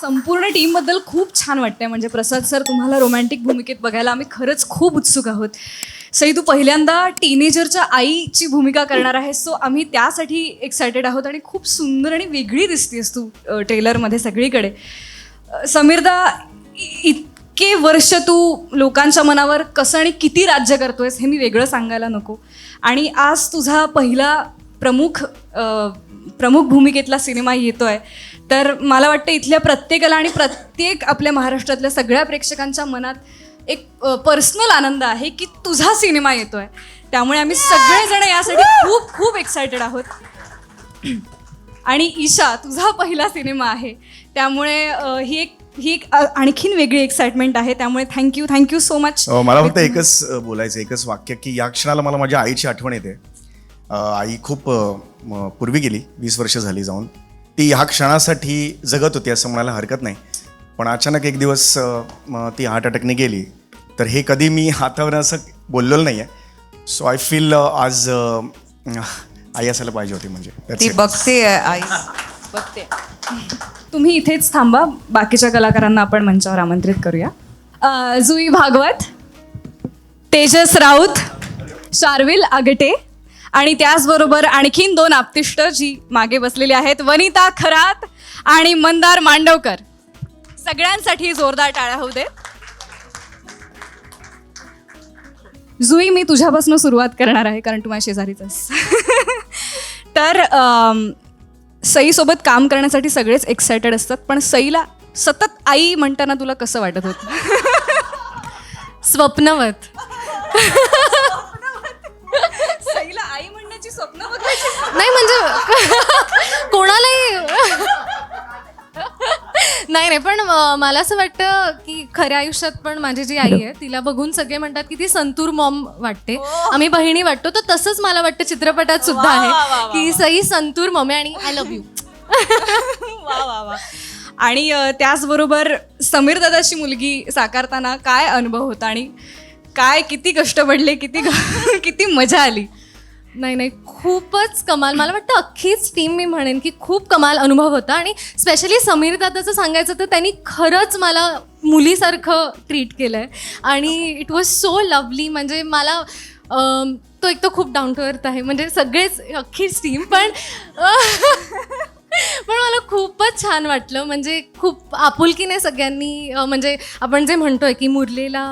संपूर्ण टीमबद्दल खूप छान वाटतंय. म्हणजे प्रसाद सर तुम्हाला रोमॅन्टिक भूमिकेत बघायला आम्ही खरंच खूप उत्सुक आहोत. सई तू पहिल्यांदा टीनेजरच्या आईची भूमिका करणार आहेस सो आम्ही त्यासाठी एक्सायटेड आहोत आणि खूप सुंदर आणि वेगळी दिसतेस तू ट्रेलरमध्ये सगळीकडे. समीरदा इतके वर्ष तू लोकांच्या मनावर कसं आणि किती राज्य करतोयस हे मी वेगळं सांगायला नको. आणि आज तुझा पहिला प्रमुख प्रमुख भूमिकेतला सिनेमा येतोय. तर मला वाटतं इथल्या प्रत्येकाला आणि प्रत्येक आपल्या महाराष्ट्रातल्या सगळ्या प्रेक्षकांच्या मनात एक पर्सनल आनंद आहे की तुझा सिनेमा येतोय. त्यामुळे आम्ही सगळेजण यासाठी खूप खूप एक्सायटेड आहोत. आणि ईशा तुझा पहिला सिनेमा आहे. त्यामुळे ही एक ही एक आणखीन वेगळी एक्साइटमेंट आहे. त्यामुळे थँक्यू थँक्यू सो मच मला फक्त एकच बोलायचं एकच वाक्य की या क्षणाला मला माझ्या आईची आठवण येते. आई खूप पूर्वी गेली वीस वर्ष झाली जाऊन. ती ह्या क्षणासाठी जगत होती असं म्हणायला हरकत नाही. पण अचानक एक दिवस ती हार्ट अटॅकने गेली. तर हे कधी मी हातावर असं बोललेलं नाही आहे सो आय फील आज आई असायला पाहिजे होती म्हणजे. ती. बघते आई. बघते. तुम्ही इथेच थांबा. बाकीच्या कलाकारांना आपण मंचावर आमंत्रित करूया. अ, जुई भागवत तेजस राऊत शार्विल आगटे आणि त्याचबरोबर आणखीन दोन आप्तिष्ट जी मागे बसलेली आहेत. वनिता खरात आणि मंदार मांडवकर. सगळ्यांसाठी जोरदार टाळ्या होऊ दे जुई मी तुझ्यापासून सुरुवात करणार आहे कारण तू माझ्या शेजारीच तर सईसोबत काम करण्यासाठी सगळेच एक्सायटेड असतात पण सईला सतत आई म्हणताना तुला कसं वाटत होतं? स्वप्नवत. नाही म्हणजे कोणालाही नाही नाही पण मला असं वाटतं की खऱ्या आयुष्यात पण माझी जी आई आहे तिला बघून सगळे म्हणतात की ती संतूर मॉम वाटते. आम्ही बहिणी वाटतो तर तसंच मला वाटतं चित्रपटात सुद्धा आहे की सई संतूर मॉम आहे आणि आय लव्ह यू वा वा वा. आणि त्याचबरोबर समीर दादाची मुलगी साकारताना काय अनुभव होता आणि काय किती कष्ट पडले किती किती मजा आली. नाही नाही खूपच कमाल. मला वाटतं अख्खीच टीम मी म्हणेन की खूप कमाल अनुभव होता. आणि स्पेशली समीर दादाचं सांगायचं तर त्यांनी खरंच मला मुलीसारखं ट्रीट केलं आहे आणि इट वॉज सो लवली म्हणजे मला तो एक तर खूप डाऊन टू अर्थ आहे. म्हणजे सगळेच अख्खीच टीम पण पण मला खूपच छान वाटलं. म्हणजे खूप आपुलकीने सगळ्यांनी म्हणजे आपण जे म्हणतोय की मुरलेला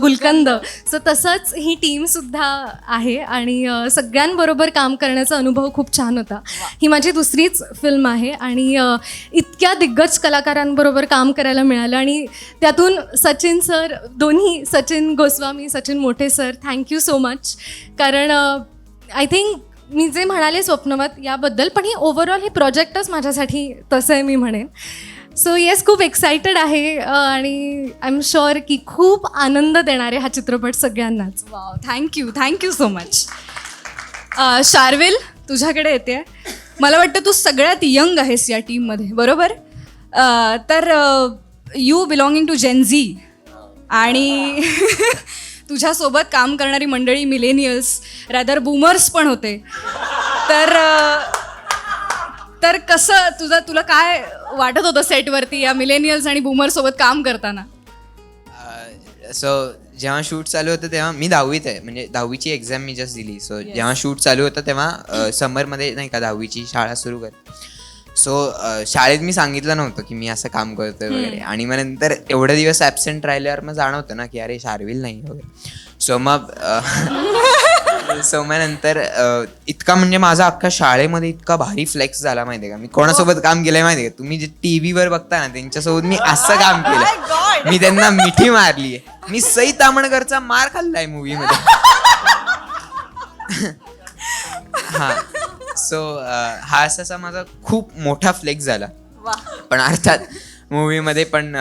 गुलकंद सो तसंच ही टीमसुद्धा आहे आणि सगळ्यांबरोबर काम करण्याचा अनुभव खूप छान होता. ही माझी दुसरीच फिल्म आहे आणि इतक्या दिग्गज कलाकारांबरोबर काम करायला मिळालं आणि त्यातून सचिन सर दोन्ही सचिन गोस्वामी सचिन मोठे sir thank you so much कारण आय थिंक मी जे म्हणाले स्वप्नवत याबद्दल पण हे ओव्हरऑल हे प्रोजेक्टच माझ्यासाठी तसं आहे मी म्हणेन. सो येस खूप एक्सायटेड आहे आणि आय एम शुअर की खूप आनंद देणारे हा चित्रपट सगळ्यांनाच. Wow thank you thank you so much Sharvel तुझ्याकडे येते. मला वाटतं तू सगळ्यात यंग आहेस या टीममध्ये बरोबर? तर यू बिलॉंगिंग टू जेनझी आणि तुझ्यासोबत काम करणारी मंडळी मिलेनियल्स रॅदर बूमर्स पण होते. तर तर कसं तुझं तुला काय वाटत होतं सेटवरती या मिलेनियल्स आणि बूमर सोबत काम करताना? सो जेव्हा शूट चालू होतं तेव्हा मी दहावीत आहे. म्हणजे दहावीची एक्झाम मी जस्ट दिली. सो जेव्हा शूट चालू होतं तेव्हा समरमध्ये नाही का दहावीची शाळा सुरू कर सो शाळेत मी सांगितलं नव्हतं की मी असं काम करतोय वगैरे. आणि मग नंतर एवढे दिवस ॲबसेंट राहिल्यावर मग जाणवतं ना की अरे शार्विल नाही वगैरे. सो मग सो मग नंतर इतका म्हणजे माझा अख्खा शाळेमध्ये इतका भारी फ्लेक्स झाला माहितीये का? मी कोणासोबत काम केलंय माहितीये का? तुम्ही जे टीव्हीवर बघता ना त्यांच्यासोबत मी असं काम केलं मी त्यांना मिठी मारली मी सई तामणकरचा मार खाल्लाय मूवी मध्ये. हा. सो हा असाचा माझा खूप मोठा फ्लेक्स झाला. पण अर्थात मूवी मध्ये पण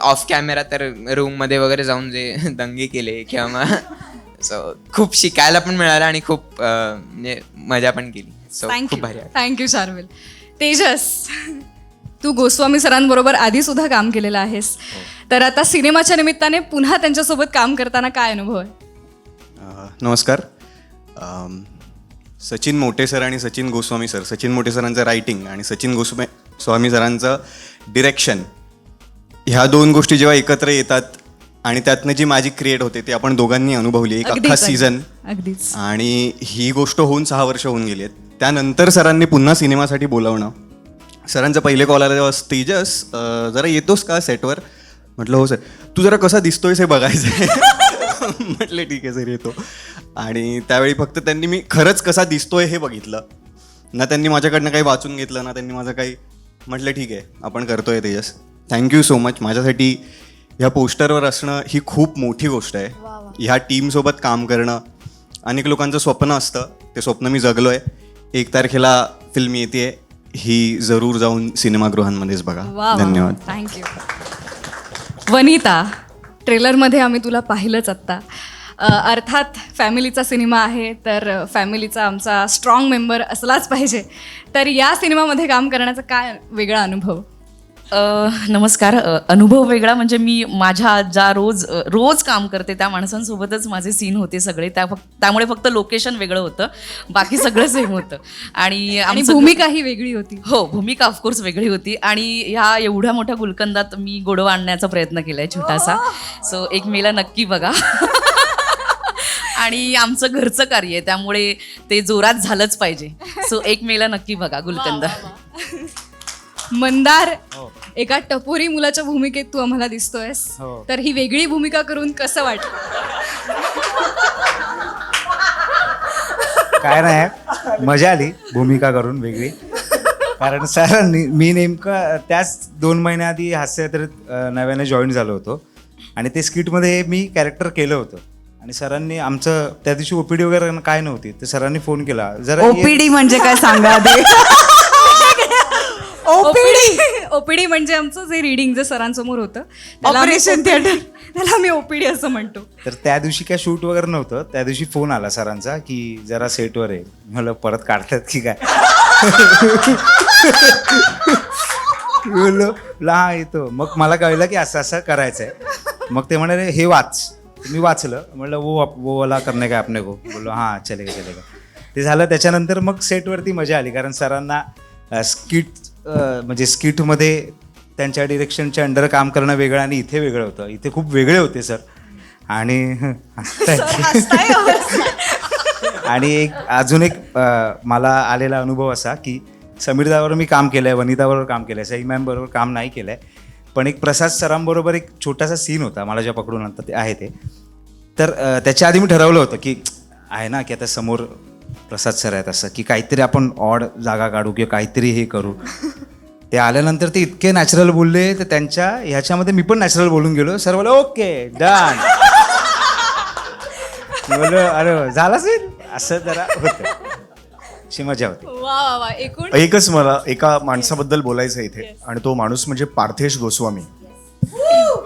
ऑफ कॅमेरा तर रूममध्ये वगैरे जाऊन जे दंगे केले किंवा मग सो खूप शिकायला पण मिळालं आणि खूप अं, म्हणजे मजा पण केली. सो खूप थँक्यू भारी. थँक्यू शार्विल तेजस तू गोस्वामी सरांबरोबर आधी सुद्धा काम केलेलं आहेस. तर आता सिनेमाच्या निमित्ताने पुन्हा त्यांच्यासोबत काम करताना काय अनुभव आहे? नमस्कार. अम, सचिन मोठे सर आणि सचिन गोस्वामी सर. सचिन मोठे सरांचं रायटिंग आणि सचिन गोस्वामी स्वामी सरांचं डिरेक्शन ह्या दोन गोष्टी जेव्हा एकत्र येतात आणि त्यातनं जी मॅजिक क्रिएट होते ती आपण दोघांनी अनुभवली. एक अख्खा सीझन अगदीच. आणि ही गोष्ट होऊन सहा वर्ष होऊन गेली आहेत. त्यानंतर सरांनी पुन्हा सिनेमासाठी बोलावणं. सरांचं पहिले कॉल आला तेव्हा तेजस जरा येतोस का सेटवर म्हटलं हो सर तू जरा कसा दिसतोयस हे बघायचं म्हटलं ठीक आहे सर येतो. आणि त्यावेळी फक्त त्यांनी मी खरंच कसा दिसतोय हे बघितलं. ना त्यांनी माझ्याकडनं काही वाचून घेतलं ना त्यांनी माझं काही म्हटलं ठीक आहे आपण करतोय तेजस. थँक्यू सो मच माझ्यासाठी ह्या पोस्टरवर असणं ही खूप मोठी गोष्ट आहे. ह्या टीमसोबत काम करणं अनेक लोकांचं स्वप्न असतं. ते स्वप्न मी जगलो आहे एक तारखेला फिल्म येते ही जरूर जाऊन सिनेमागृहांमध्येच बघा. धन्यवाद. Thank you Vanita. ट्रेलरमध्ये आम्ही तुला पाहिलंच आत्ता. अर्थात फॅमिलीचा सिनेमा आहे तर फॅमिलीचा आमचा स्ट्रॉंग मेंबर असलाच पाहिजे. तर या सिनेमामध्ये काम करण्याचा काय वेगळा अनुभव? नमस्कार. अनुभव वेगळा म्हणजे मी माझ्या ज्या रोज रोज काम करते त्या माणसांसोबतच माझे सीन होते सगळे. त्या फक्त त्यामुळे फक्त लोकेशन वेगळं होतं. बाकी सगळं सेम होतं. आणि आणि आमचं- भूमिका ही वेगळी होती. हो भूमिका ऑफकोर्स वेगळी होती. आणि ह्या एवढ्या मोठ्या गुलकंदात मी गोडवा आणण्याचा प्रयत्न केलाय छोटासा. सो एक मेला नक्की बघा. आणि आमचं घरचं कार्य आहे. त्यामुळे ते जोरात झालंच पाहिजे. सो एक मेला नक्की बघा गुलकंद. मंदार एका टपोरी मुलाच्या भूमिकेत तू आम्हाला दिसतोयस. तर ही वेगळी भूमिका करून कसं वाटतं काय नाही मजा आली भूमिका करून वेगळी. कारण सरांनी मी नेमकं त्याच दोन महिन्याआधी हास्ययात्रेत अ, नव्याने जॉईन झालो होतो. आणि ते स्किटमध्ये मी कॅरेक्टर केलं होतं. आणि सरांनी आमचं त्या दिवशी ओपीडी वगैरे काय नव्हती तर सरांनी फोन केला. जरा ये- ओपीडी म्हणजे काय सांगा दे ओपीडी. ओपीडी. म्हणजे आमचं जे रिडिंग जे सरांसमोर होतं त्याला आम्ही Operation OPD theater. त्याला आम्ही ओपीडी असं म्हणतो. तर त्या दिवशी काय शूट वगैरे नव्हतं त्या दिवशी फोन आला सरांचा की जरा सेटवर आहे. मला परत काढतात की काय? मी बोललो "ला, हा येतो. मग मला कळलं की असं असं करायचं आहे मग ते म्हणाले हे वाच. मी वाचलं. म्हणलं वो आप- वो वाला करणे का आपने को? बोललो हां चलेगा चलेगा. ते झालं. त्याच्यानंतर मग सेटवरती मजा आली कारण सरांना स्किट म्हणजे स्किटमध्ये त्यांच्या डिरेक्शनच्या अंडर काम करणं वेगळं आणि इथे वेगळं होतं. इथे खूप वेगळे होते सर. आणि. आणि एक अजून एक मला आलेला अनुभव असा की समीरदावर मी काम केलं आहे वनिताबरोबर काम केलं आहे सई मॅम बरोबर काम नाही केलं आहे पण एक प्रसाद सरांबरोबर एक छोटासा सीन होता मला ज्या पकडून आणतात ते आहे ते. तर त्याच्या आधी मी ठरवलं होतं की आहे ना की आता समोर प्रसाद सर आहेत असं की काहीतरी आपण ऑड जागा काढू किंवा काहीतरी हे करू. ते आल्यानंतर ते इतके नॅचरल बोलले तर त्यांच्या ह्याच्यामध्ये मी पण नॅचरल बोलून गेलो. सर बोला ओके डन. बोललो अरे झालाच असं जरा होतं. अशी मजा होती. वा वा वा एकूण? एकच मला एका माणसाबद्दल बोलायचं आहे इथे. आणि तो माणूस म्हणजे पार्थेश गोस्वामी.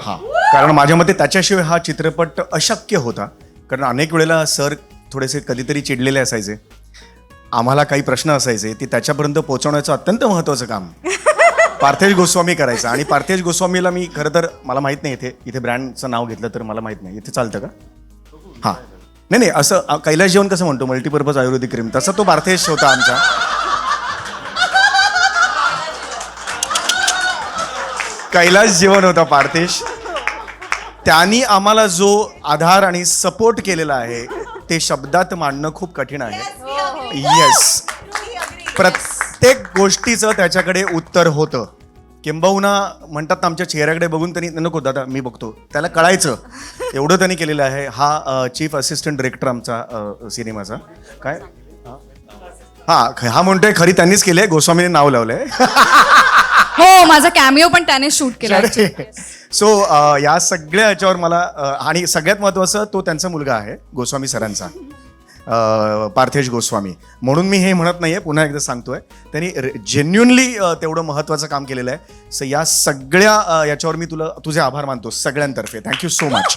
हा. कारण माझ्या मते त्याच्याशिवाय हा चित्रपट अशक्य होता. कारण अनेक वेळेला सर थोडेसे कधीतरी चिडलेले असायचे. आम्हाला काही प्रश्न असायचे ते त्याच्यापर्यंत पोहोचवण्याचं अत्यंत महत्त्वाचं काम. पार्थेश गोस्वामी करायचा. आणि पार्थेश गोस्वामीला मी खरं तर मला माहीत नाही इथे इथे ब्रँडचं नाव घेतलं तर मला माहीत नाही. इथे चालतं का? हां. नाही नाही असं अ, कैलास जेवण कसं म्हणतो? Multipurpose Ayurvedic cream. तसा तो पार्थेश होता आमचा. कैलास जेवण होता पार्थेश. त्यांनी आम्हाला जो आधार आणि सपोर्ट केलेला आहे ते शब्दात मांडणं खूप कठीण आहे. येस प्रत्येक गोष्टीचं त्याच्याकडे उत्तर होतं. किंबहुना म्हणतात ना आमच्या चेहऱ्याकडे बघून त्यांनी नको दादा मी बघतो. त्याला कळायचं. एवढं त्यांनी केलेलं आहे. हा चीफ असिस्टंट डिरेक्टर आमचा सिनेमाचा. काय? हा हा म्हणतोय खरी त्यांनीच केली आहे. गोस्वामीने नाव लावलंय. हो माझा कॅमिओ पण त्याने शूट केला सो या सगळ्या याच्यावर मला आणि सगळ्यात महत्त्वाचं तो त्यांचा मुलगा आहे गोस्वामी सरांचा. पार्थेश गोस्वामी. म्हणून मी हे म्हणत नाहीये पुन्हा एकदा सांगतोय. त्यांनी जेन्युनली तेवढं महत्त्वाचं काम केलेलं आहे. सो या सगळ्या याच्यावर मी तुला तुझे आभार मानतो सगळ्यांतर्फे. Thank you so much